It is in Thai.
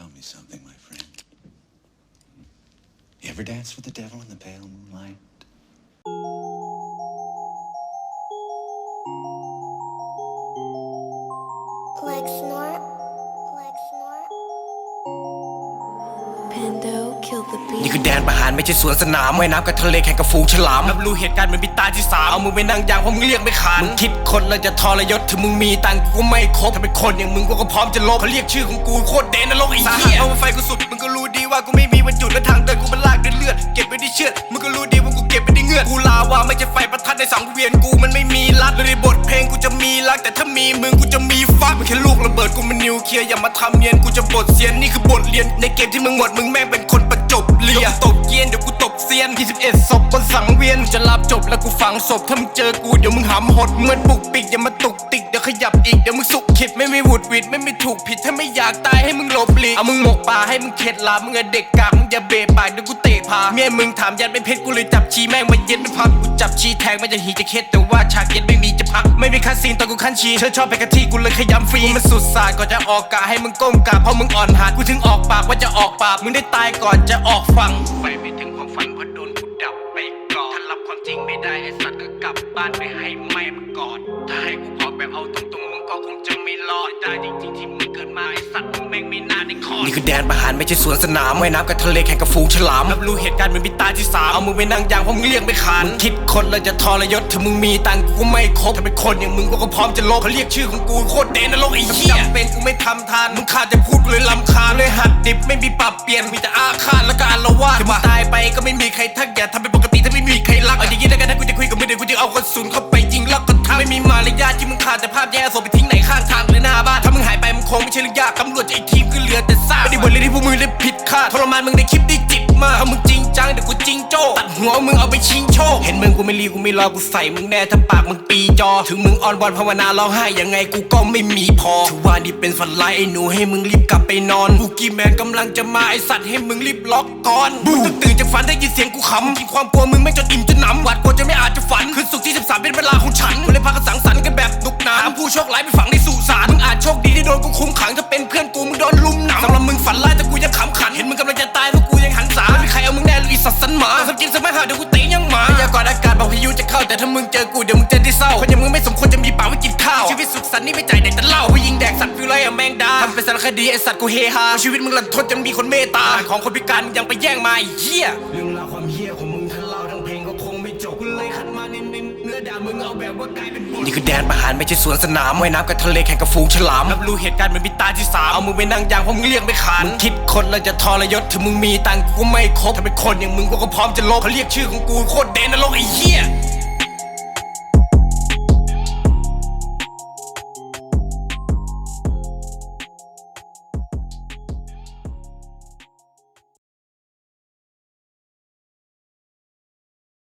Tell me something, my friend. You ever dance with the devil in the pale moonlight? Like snort, like snort. Pando killed the นี่ beat. คือแดนประหารไม่ใช่สวนสนามว่ายน้ำกับทะเลแข่งกับฝูงฉลามรับรู้เหตุการณ์เหมือนมีตาที่สามเอามึงไปนั่งยางเพราะมึงเรียกไม่ขานมึงคิดคนแล้วจะทรยศถึงมึงมีตังค์กูก็ไม่ครบถ้าเป็นคนอย่างมึงกูก็พร้อมจะลบเขาเรียกชื่อของกูโคตรเดนนรกไอ้เหี้ยเอาไฟกูสุดมึงก็รู้ดีว่ากูไม่มีวันหยุดและทางเดินกูมันลากด้วยเลือดเก็บไว้ด้วยเชือดมึงก็รู้ดี มีรักแต่ถ้ามีมึงกูจะมีฟักมึงแค่ลูกระเบิดกูมันนิวเคลียร์อย่ามาทำเนียนกูจะบทเซียนนี่คือบทเรียนในเกมที่มึงหมดมึงแม่งเป็นคนประจบเลียตบเกียนเดี๋ยวกูตบเซียน21ศพบนสังเวียนจะรับจบแล้วกูฝังศพถ้ามึงเจอกูเดี๋ยวมึงหำหดเหมือนปุกปิกอย่ามาตุกติกเดี๋ยวขยับอีกเดี๋ยวมึงสุ กขิดไม่มีหวุดหวิดไม่มีถูกผิดถ้าไม่อยากตายให้มึงหลบหลีกเอามึงหมกป่าให้มึงเข็ดลามึงอะเด็กกากมึงอย่าเบะปากเดี๋ยวกูเตะพาเมียมึงถามยันเป็นเพชรกูเลยจับชีแม่งมาเย็นไม่พักกูจับชีแทงมันจะหีจะเค็ดแต่ว่าฉากเย็นไม่มีจะพัก ไม่มีคัสซีนตอนกูขั้นชีเธอชอบไปกะทิกูเลยขยำฟรีมันสุดสายก่อนจะออกกะให้มึงก้มกาเพราะมึงอ่อนหัดกูถึงออกปากว่าจะออกปากมึงได้ตายก่อนจะออกฟังไปไม่ถึงความฝันเพราะโดนกูดับไปก่อนถ้ารับความจริงไม่ได้ไอ้สัตว์ก็กลับบ้านไปห้แไม่รอดได้จริงๆที่มึงเกิดมาไอ้สัตว์มึงแม่งไม่น่าได้คอนี่คือแดนประหารไม่ใช่สวนสนามว่ายน้ำกับทะเลแข่งกับฝูงฉลามรับรู้เหตุการณ์เหมือนมีตาที่สามเอามึงไปนั่งยางเพราะมึงเรียกไม่ขานมึงคิดคนแล้วจะทรยศถ้ามึงมีตังค์กูก็ไม่ครบถ้าเป็นคนอย่างมึงกูก็พร้อมจะลบเขาเรียกชื่อของกูโคตรเดนนรกไอ้เหี้ยจำเป็นกูไม่ทำทานมึงขาดแต่พูดกูเลยลำคาญเลยหัดดิบไม่มีปรับเปลี่ยนมีแต่อาฆาตแล้วก็อารวาสถึงมึงตายไปก็ไม่มีใครทักอย่าทำเป็นปกติามึงไปมึงคงไม่ใช่เรื่องยากตำรวจจะไอ้ทีมก็เหลือแต่ซากไม่ได้บทเรียที่พวกมึงได้ผิดคาดทรมานมึงในคลิปได้จิตมากถ้ามึงจริงจังเดี๋ยวกูจริงโจ้ตัดหัวมึงเอาไปชิงโชคเห็นมึงกูไม่รีกูไม่รอกูใส่มึงแน่ถ้าปากมึงปีจอ ถึงมึงออนบอลภาวนาร้องไห้ยังไงกูก็ไม่มีพอถือว่านี่เป็นฝันร้ายไอ้หนูให้มึงรีบกลับไปนอนบูกี้แมนกำลังจะมาไอสัตว์ให้มึงรีบล็อกก่อนมึงตื่นจากฝันได้ยินเสียงกูขำกินความกลัวมึงไม่จนอิ่มจนหนำหวาดกลัวจนไม่อาจจะฝันคืนศุกที่ 13 เป็นเวลาของฉันกูเลยพากันสังสรรค์กันแบบนุกหนานผู้โชคร้ายไปฝังใน ดีที่โดนกูคุมขังถ้าเป็นเพื่อนกูมึงโดนลุมหนำสำหรับมึงฝันร้ายแต่กูยังขำขันเห็นมึงกำลังจะตายเพราะกูยังหันษาไม่มีใครเอามึงแน่เลยไอสัตว์สันหมาสมจริงสมัยหาเดี๋ยวกูตียังหมาพยากรณ์อากาศบอกพายุจะเข้าแต่ถ้ามึงเจอกูเดี๋ยวมึงจอที่เศร้าคนอย่างมึงไม่สมควรจะมีปากไว้กินข้าวชีวิตสุขสันต์นี่ไม่จ่ายเด็กแต่เล้าผู้หญิงแดกสัตว์ฟิวไรอะแมงดาทำเป็นสารคดีไอสัตว์กูเฮฮาชีวิตมึงหลันทดจนมีคนเมตตาของคนพิการมึงยังไปแย่งมาไอ้เหี้ยเรื่องราวความเหี้ยของมึงทั้งเล่าทั้งเพลงก็คงไม่ จบกูเลยขันมาเน้นๆเนื้อด่ามึงเอาแบบว่ากลายเป็นบทนี่คือแดนประหารไม่ใช่สวนสนามว่ายน้ำกับทะเลแข่งกับฝูงฉลามรับรู้เหตุการณ์เหมือนมีตาที่สามเอามึงไปนั่งยางเพราะมึงเรียกไม่ขานมึงคิดคนแล้วจะทรยศถึงมึงมีตังค์กูก็ไม่ครบถ้าเป็นคนอย่างมึงกูก็พร้อมจะลบเขาเรียกชื่อของกูโคตรเดนนรกไอ้เหี้ย